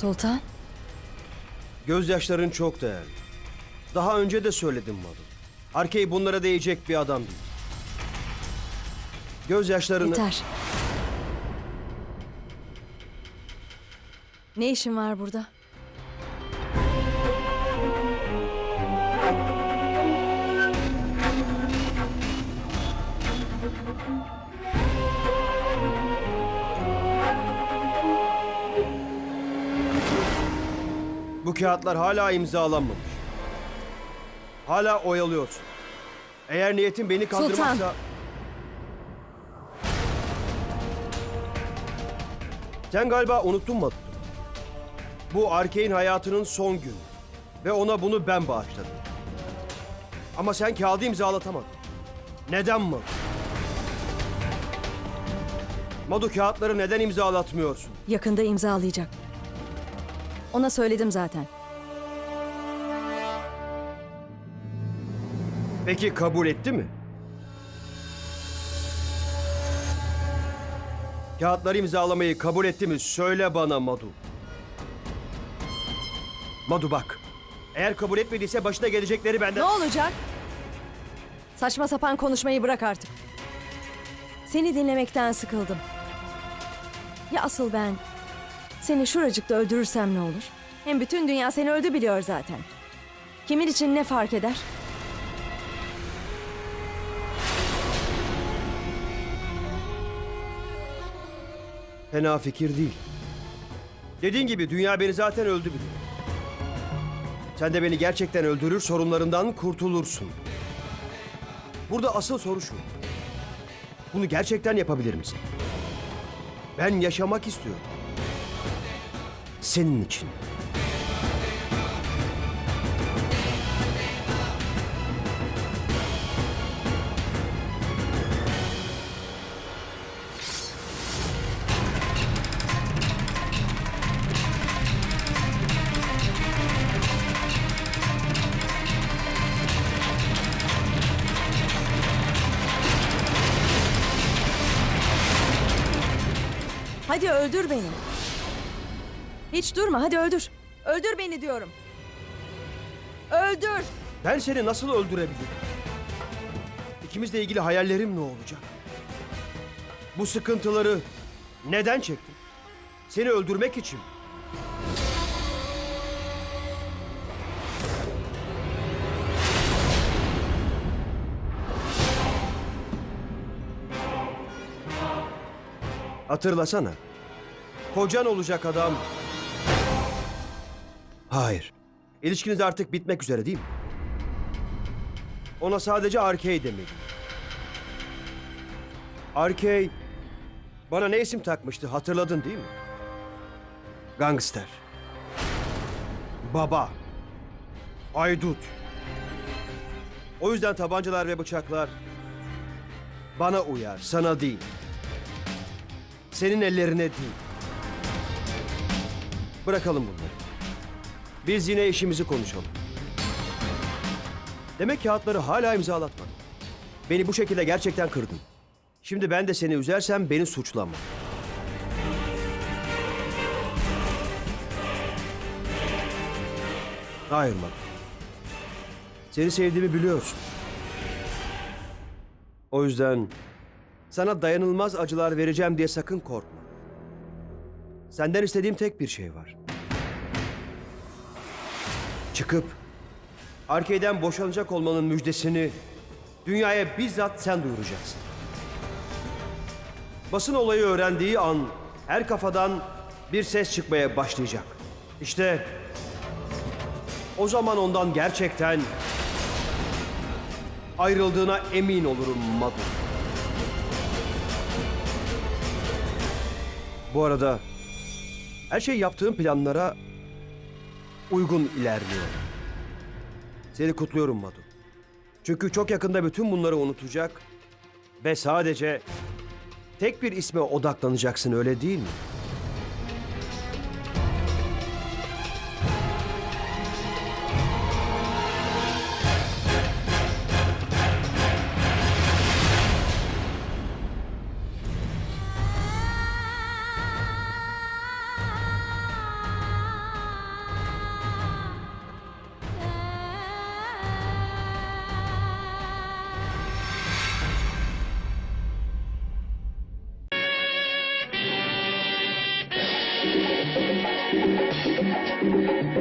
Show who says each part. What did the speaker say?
Speaker 1: Sultan,
Speaker 2: Gözyaşların çok değerli. Daha önce de söyledim Madu. Arkey bunlara değecek bir adam değil. Gözyaşlarını...
Speaker 1: yeter. Ne işin var burada?
Speaker 2: Kağıtlar hala imzalanmamış. Hala oyalıyorsun. Eğer niyetin beni kandırmaksa...
Speaker 1: Sultan.
Speaker 2: Sen galiba unuttun mu? Bu Arkey'in hayatının son günü. Ve ona bunu ben bağışladım. Ama sen kağıdı imzalatamadın. Neden mi? Madu kağıtları neden imzalatmıyorsun?
Speaker 1: Yakında imzalayacak. Ona söyledim zaten.
Speaker 2: Peki kabul etti mi? Kağıtları imzalamayı kabul etti mi? Söyle bana Madu. Madu bak. Eğer kabul etmediyse başına gelecekleri benden...
Speaker 1: Ne olacak? Saçma sapan konuşmayı bırak artık. Seni dinlemekten sıkıldım. Ya asıl ben seni şuracıkta öldürürsem ne olur? Hem bütün dünya seni öldü biliyor zaten. Kimin için ne fark eder?
Speaker 2: Fena fikir değil. Dediğin gibi dünya beni zaten öldü biliyor. Sen de beni gerçekten öldürür sorunlarından kurtulursun. Burada asıl soru şu. Bunu gerçekten yapabilir misin? Ben yaşamak istiyorum. Senin için.
Speaker 1: Hadi öldür beni. Hiç durma hadi öldür. Öldür beni diyorum. Öldür.
Speaker 2: Ben seni nasıl öldürebilirim? İkimizle ilgili hayallerim ne olacak? Bu sıkıntıları neden çektim? Seni öldürmek için. Hatırlasana. Kocan olacak adam. Hayır. İlişkiniz artık bitmek üzere değil mi? Ona sadece Arkey demeliyim. Arkey bana ne isim takmıştı hatırladın değil mi? Gangster. Baba. Aydut. O yüzden tabancalar ve bıçaklar bana uyar, sana değil. Senin ellerine değil. Bırakalım bunları. Biz yine işimizi konuşalım. Demek kağıtları hala imzalatmadın. Beni bu şekilde gerçekten kırdın. Şimdi ben de seni üzersem beni suçlama. Hayır bak. Seni sevdiğimi biliyorsun. O yüzden sana dayanılmaz acılar vereceğim diye sakın korkma. Senden istediğim tek bir şey var. Çıkıp Arkey'den boşanacak olmanın müjdesini dünyaya bizzat sen duyuracaksın. Basın olayı öğrendiği an her kafadan bir ses çıkmaya başlayacak. İşte o zaman ondan gerçekten ayrıldığına emin olurum Madu. Bu arada her şey yaptığım planlara uygun ilerliyor. Seni kutluyorum Madu. Çünkü çok yakında bütün bunları unutacak ve sadece tek bir isme odaklanacaksın öyle değil mi?
Speaker 3: Thank you.